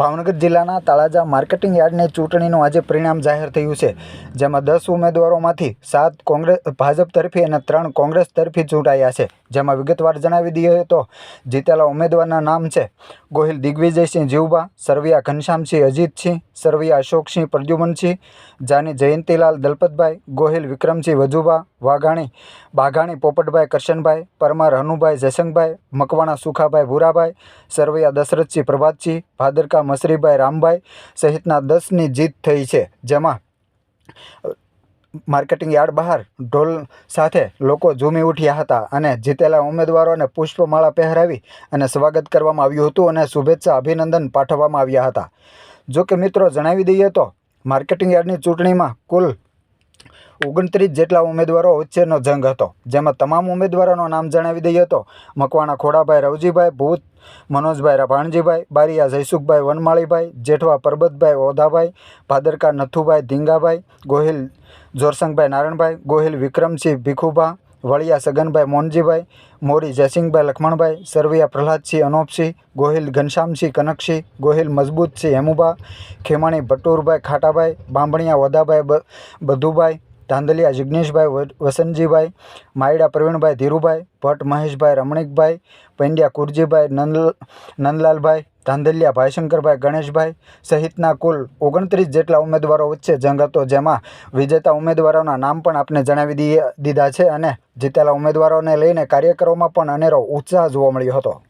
ભાવનગર જિલ્લાના તળાજા માર્કેટિંગ યાર્ડની ચૂંટણીનું આજે પરિણામ જાહેર થયું છે, જેમાં દસ ઉમેદવારોમાંથી સાત કોંગ્રેસ, ભાજપ તરફી અને ત્રણ કોંગ્રેસ તરફી ચૂંટાયા છે, જેમાં વિગતવાર જણાવી દઈએ તો, જીતેલા ઉમેદવારના નામ છે, ગોહિલ દિગ્વિજયસિંહ જીવબા સરવિયા ઘનશ્યામસિંહ અજીતસિંહ, સરવિયા અશોકસિંહ પ્રદ્યુમનસિંહ, જાની જયંતિલાલ દલપતભાઈ, ગોહિલ વિક્રમસિંહ વજુભા, વાઘાણી, બાઘાણી પોપટભાઈ કરશનભાઈ, પરમાર હનુભાઈ જયસંગભાઈ મકવાણા સુખાભાઈ ભૂરાભાઈ, સરવૈયા દશરથસિંહ પ્રભાતસિંહ, ભાદરકા મસરીભાઈ રામભાઈ સહિતના દસની જીત થઈ છે, જેમાં માર્કેટિંગ યાર્ડ બહાર ઢોલ સાથે લોકો ઝૂમી ઉઠ્યા હતા અને જીતેલા ઉમેદવારોને પુષ્પમાળા પહેરાવી અને સ્વાગત કરવામાં આવ્યું હતું અને શુભેચ્છા અભિનંદન પાઠવવામાં આવ્યા હતા. જો કે મિત્રો જણાવી દઈએ તો માર્કેટિંગ યાર્ડની ચૂંટણીમાં કુલ ઓગણત્રીસ જેટલા ઉમેદવારો વચ્ચેનો જંગ હતો. જેમાં તમામ ઉમેદવારોનો નામ જણાવી દઈએ તો મકવાણા ખોડાભાઈ, રવજીભાઈ ભૂત, મનોજભાઈ રભાણજીભાઈ, બારિયા જયસુખભાઈ, વનમાળીભાઈ, જેઠવા પરબતભાઈ ઓધાભાઈ, ભાદરકા નથુભાઈ ધીંગાભાઈ, ગોહિલ જોરસંગભાઈ નારણભાઈ, ગોહિલ વિક્રમસિંહ ભીખુભા, વળિયા સગનભાઈ મોનજીભાઈ, મોરી જયસિંહભાઈ લખમણભાઈ, સરવિયા પ્રહલાદસિંહ અનોપસિંહ, ગોહિલ ઘનશ્યામસિંહ કનકસિંહ, ગોહિલ મજબૂતસિંહ હેમુભા, ખેમાણી ભટુરભાઈ ખાટાભાઈ, બાંભણિયા વદાભાઈ બધુભાઈ ધાંધલિયા જિગ્નેશભાઈ વ- વસંતજીભાઈ, માયડા પ્રવીણભાઈ ધીરુભાઈ, ભટ્ટ મહેશભાઈ રમણીકભાઈ, પંડ્યા કુરજીભાઈ નંદ, નંદલાલભાઈ, ધાંધલિયા ભાઈશંકરભાઈ ગણેશભાઈ સહિતના કુલ ઓગણત્રીસ જેટલા ઉમેદવારો વચ્ચે જંગ હતો, જેમાં વિજેતા ઉમેદવારોના નામ પણ આપને જણાવી દીધા છે અને જીતેલા ઉમેદવારોને લઈને કાર્યકરોમાં પણ અનેરો ઉત્સાહ જોવા મળ્યો હતો.